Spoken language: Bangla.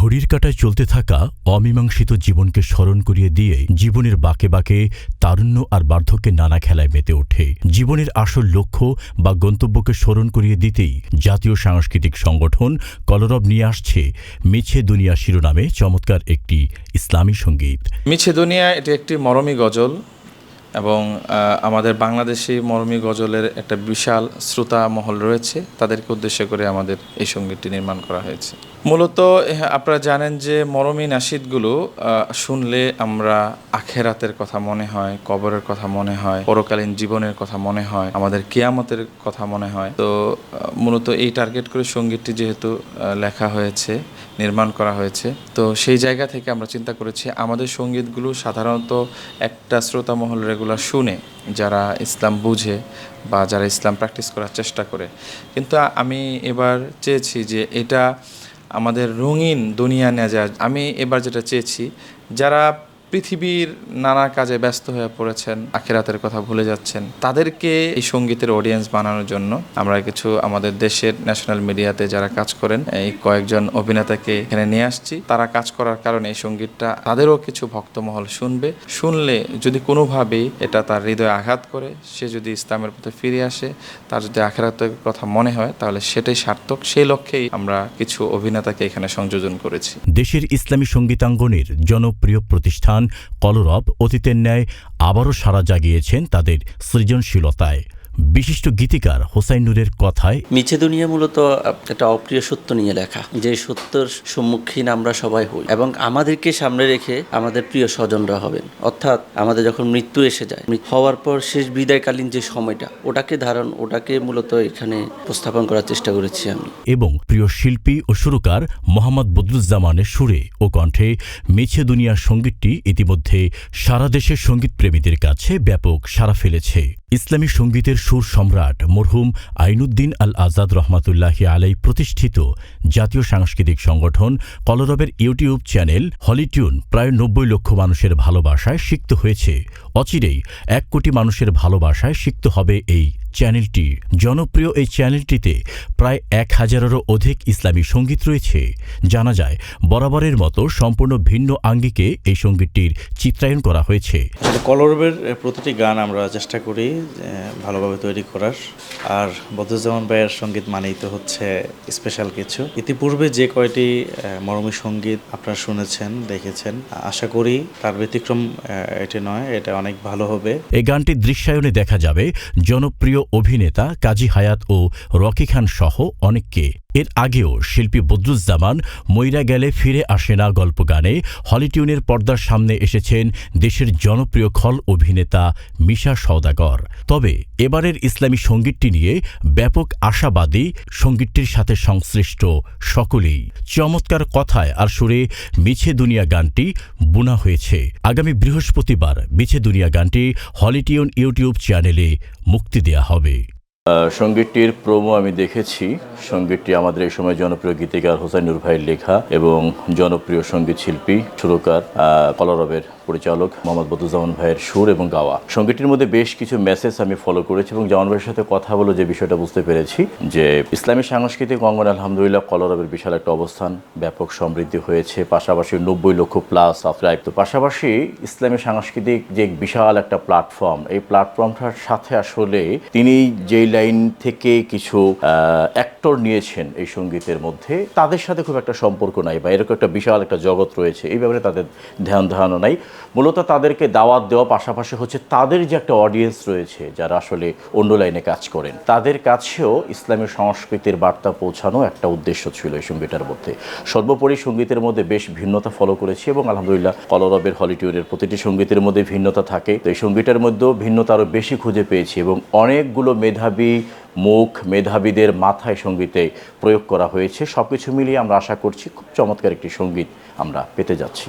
ঘড়ির কাঁটায় চলতে থাকা অমীমাংসিত জীবনকে স্মরণ করিয়ে দিয়ে জীবনের বাঁকে বাঁকে তারুণ্য আর বার্ধক্যে নানা খেলায় মেতে ওঠে। জীবনের আসল লক্ষ্য বা গন্তব্যকে স্মরণ করিয়ে দিতেই জাতীয় সাংস্কৃতিক সংগঠন কলরব নিয়ে আসছে মিছে দুনিয়া শিরোনামে চমৎকার একটি ইসলামী সংগীত। মিছে দুনিয়া, এটি একটি মরমী গজল। এবং আমাদের বাংলাদেশি মরমী গজলের একটা বিশাল শ্রোতা মহল রয়েছে। তাদেরকে উদ্দেশ্য করে আমাদের এই সঙ্গীতটি নির্মাণ করা হয়েছে। মূলত আপনারা জানেন যে মরমী নাসিদগুলো শুনলে আমরা আখেরাতের কথা মনে হয়, কবরের কথা মনে হয়, পরকালীন জীবনের কথা মনে হয়, আমাদের কেয়ামতের কথা মনে হয়। তো, মূলত এই টার্গেট করে সঙ্গীতটি যেহেতু লেখা হয়েছে, নির্মাণ করা হয়েছে, তো সেই জায়গা থেকে আমরা চিন্তা করেছি, আমাদের সঙ্গীতগুলো সাধারণত একটা শ্রোতা মহল রেগুলার শুনে যারা ইসলাম বুঝে বা যারা ইসলাম প্র্যাকটিস করার চেষ্টা করে। কিন্তু আমি এবার চেয়েছি যে এটা আমাদের রঙিন দুনিয়া নেওয়া আমি এবার যেটা চেয়েছি, যারা পৃথিবীর নানা কাজে ব্যস্ত হয়ে পড়েছেন, আখেরাতের কথা ভুলে যাচ্ছেন। তাদেরকে এই সঙ্গীতের অডিয়েন্স বানানোর জন্য আমরা কিছু আমাদের দেশের ন্যাশনাল মিডিয়াতে যারা কাজ করেন, এই কয়েকজন অভিনেতাকে এখানে নিয়ে আসছি। তারা কাজ করার কারণে এই সঙ্গীতটা তাদেরও কিছু ভক্তমহল শুনবে। শুনলে যদি কোনোভাবেই এটা তার হৃদয়ে আঘাত করে, সে যদি ইসলামের পথে ফিরে আসে, তার যদি আখেরাতের কথা মনে হয়, তাহলে সেটাই সার্থক। সেই লক্ষ্যেই আমরা কিছু অভিনেতাকে এখানে সংযোজন করেছি। দেশের ইসলামী সঙ্গীতাঙ্গনের জনপ্রিয় প্রতিষ্ঠান কলরব অতীতের ন্যায় আবারও সাড়া জাগিয়েছেন তাদের সৃজনশীলতায়। বিশিষ্ট গীতিকার হোসাইন নূরের কথায় মিছে দুনিয়া মূলত একটা অপ্রিয় সত্য নিয়ে লেখা যে সত্যের সম্মুখীন আমরা সবাই হই এবং আমাদেরকে সামনে রেখে আমাদের প্রিয় স্বজনরা হবেন। অর্থাৎ আমাদের যখন মৃত্যু এসে যায় হওয়ার পর শেষ বিদায়কালীন যে সময়টা ওটাকে ধারণ ওটাকে মূলত এখানে উপস্থাপন করার চেষ্টা করেছি আমি। এবং প্রিয় শিল্পী ও সুরকার মোহাম্মদ বদরুজ্জামানের সুরে ও কণ্ঠে মিছে দুনিয়ার সঙ্গীতটি ইতিমধ্যে সারা দেশের সঙ্গীতপ্রেমীদের কাছে ব্যাপক সাড়া ফেলেছে। ইসলামী সঙ্গীতের সুর সম্রাট মরহুম আইনুদ্দিন আল আজাদ রহমাতুল্লাহি আলাই প্রতিষ্ঠিত জাতীয় সাংস্কৃতিক সংগঠন কলরবের ইউটিউব চ্যানেল হলিটিউন প্রায় নব্বই লক্ষ মানুষের ভালোবাসায় সিক্ত হয়েছে। অচিরেই এক কোটি মানুষের ভালোবাসায় সিক্ত হবে এই চ্যানেলটি। জনপ্রিয় এই চ্যানেলটিতে প্রায় এক হাজারেরও অধিক ইসলামী সংগীত রয়েছে। জানা যায় বরাবরের মতো সম্পূর্ণ ভিন্ন আঙ্গিকে এই সঙ্গীতটির চিত্রায়ন করা হয়েছে। কলরবের প্রতিটি গান আমরা চেষ্টা করি ভালোভাবে তৈরি করার। আর বদরুজ্জামান ভাইয়ের সংগীত মানেই তো হচ্ছে স্পেশাল কিছু। ইতিপূর্বে যে কয়টি মরমী সংগীত আপনারা শুনেছেন দেখেছেন আশা করি তার ব্যতিক্রম এটি নয় এটা অনেক ভালো হবে। এই গানটির দৃশ্যায়নে দেখা যাবে জনপ্রিয় অভিনেতা কাজী হায়াত ও রকি খান সহ অনেককে। এর আগেও শিল্পী বদরুজ্জামান মইরা গেলে ফিরে আসে না গল্প গানে হলিটিউনের পর্দার সামনে এসেছেন দেশের জনপ্রিয় খল অভিনেতা মিশা সওদাগর। তবে এবারের ইসলামী সঙ্গীতটি নিয়ে ব্যাপক আশাবাদী সঙ্গীতটির সাথে সংশ্লিষ্ট সকলেই। চমৎকার কথায় আর সুরে মিছে দুনিয়া গানটি বোনা হয়েছে। আগামী বৃহস্পতিবার মিছে দুনিয়া গানটি হলিটিউন ইউটিউব চ্যানেলে মুক্তি দেয়া হবে। সঙ্গীতটির প্রোমো আমি দেখেছি। সঙ্গীতটি আমাদের এই সময় জনপ্রিয় গীতিকার হোসাইনুর ভাইয়ের লেখা এবং জনপ্রিয় সংগীত শিল্পী, সুরকার কলরবের পরিচালক মোহাম্মদ বদুজ্জামান ভাইয়ের সুর এবং গাওয়া। সঙ্গীতটির মধ্যে বেশ কিছু মেসেজ আমি ফলো করেছি এবং জামান ভাইয়ের সাথে কথা বলে যে বিষয়টা বুঝতে পেরেছি, যে ইসলামী সাংস্কৃতিক অঙ্গন আলহামদুলিল্লাহ কলরবের বিশাল একটা অবস্থান, ব্যাপক সমৃদ্ধি হয়েছে, পাশাপাশি নব্বই লক্ষ প্লাস সাবস্ক্রাইব তো পাশাপাশি ইসলামী সাংস্কৃতিক যে বিশাল একটা প্ল্যাটফর্ম এই প্ল্যাটফর্মটার সাথে আসলে তিনি যেই লাইন থেকে কিছু অ্যাক্টর নিয়েছেন এই সঙ্গীতের মধ্যে। তাদের সাথে খুব একটা সম্পর্ক নাই বা এরকম একটা বিশাল একটা জগৎ রয়েছে। এই ব্যাপারে তাদের ধ্যান ধারণা নাই। মূলত তাদেরকে দাওয়াত দেওয়া পাশাপাশি হচ্ছে তাদের যে একটা অডিয়েন্স রয়েছে, যারা আসলে অন্য লাইনে কাজ করেন, তাদের কাছেও ইসলামী সংস্কৃতির বার্তা পৌঁছানো একটা উদ্দেশ্য ছিল এই সঙ্গীতের মধ্যে। সর্বোপরি সঙ্গীতের মধ্যে বেশ ভিন্নতা ফলো করেছি এবং আলহামদুলিল্লাহ কলরবের, হলিটিউডের প্রতিটি সঙ্গীতের মধ্যে ভিন্নতা থাকে। তো এই সঙ্গীতের মধ্যেও ভিন্নতা আরও বেশি খুঁজে পেয়েছি এবং অনেকগুলো মেধাবী মুখ মেধাবীদের মাথায় সঙ্গীতে প্রয়োগ করা হয়েছে। সব কিছু মিলিয়ে আমরা আশা করছি খুব চমৎকার একটি সংগীত আমরা পেতে যাচ্ছি।